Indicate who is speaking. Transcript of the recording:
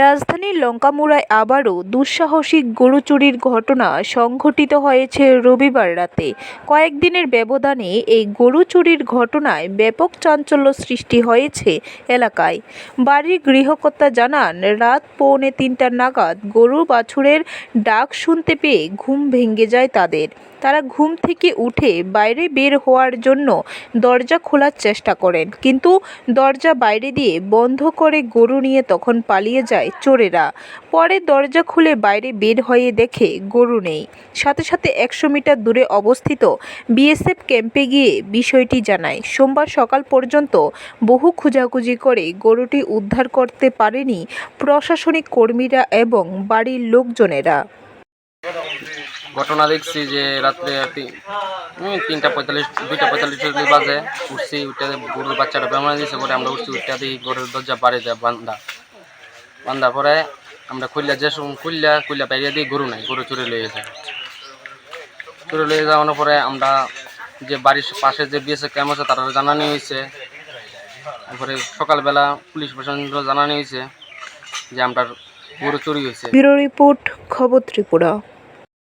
Speaker 1: রাজধানীর লঙ্কামুড়ায় আবারও দুঃসাহসিক গরু চুরির ঘটনা সংঘটিত হয়েছে রবিবার রাতে। কয়েকদিনের ব্যবধানে এই গরু চুরির ঘটনায় ব্যাপক চাঞ্চল্য সৃষ্টি হয়েছে এলাকায়। বাড়ির গৃহকর্তা জানান, রাত পৌনে তিনটা নাগাদ গরু বাছুরের ডাক শুনতে পেয়ে ঘুম ভেঙে যায় তাদের। তারা ঘুম থেকে উঠে বাইরে বের হওয়ার জন্য দরজা খোলার চেষ্টা করেন, কিন্তু দরজা বাইরে দিয়ে বন্ধ করে গরু নিয়ে তখন পালিয়ে যায়। চোরেরা। পরে দরজা খুলে বাইরে বের হয়ে দেখে গরু নেই। সাথে সাথে একশো মিটার দূরে অবস্থিত বিএসএফ ক্যাম্পে গিয়ে বিষয়টি জানায়। সোমবার সকাল পর্যন্ত বহু খোঁজাখুঁজি করে গরুটি উদ্ধার করতে পারেনি প্রশাসনিক কর্মীরা এবং বাড়ির লোকজনেরা।
Speaker 2: ঘটনা দেখছি যে রাত্রে তিনটা পঁয়তাল্লিশ, দুইটা পঁয়তাল্লিশ বাজে। উঠছি, উঠে গরুর বাচ্চাটা বেমার দিয়েছে পরে আমরা উঠছি উঠতে দিই গরুর দরজা বাড়ি দেয় বান্ধা বান্ধা পরে আমরা খুললা যে খুললা খুললা বাইরে দিয়ে গরু নাই, গরু চুরি লয়ে যায় চুরি লয়ে যাওয়ার পরে আমরা যে বাড়ির পাশে যে বিএসএ ক্যাম্প আছে তারা জানানি হয়েছে। তারপরে সকালবেলা পুলিশ প্রশাসন জানানি হয়েছে যে আমরা গরু চুরি হয়েছে।
Speaker 1: ব্যুরো রিপোর্ট, খবর ত্রিপুরা।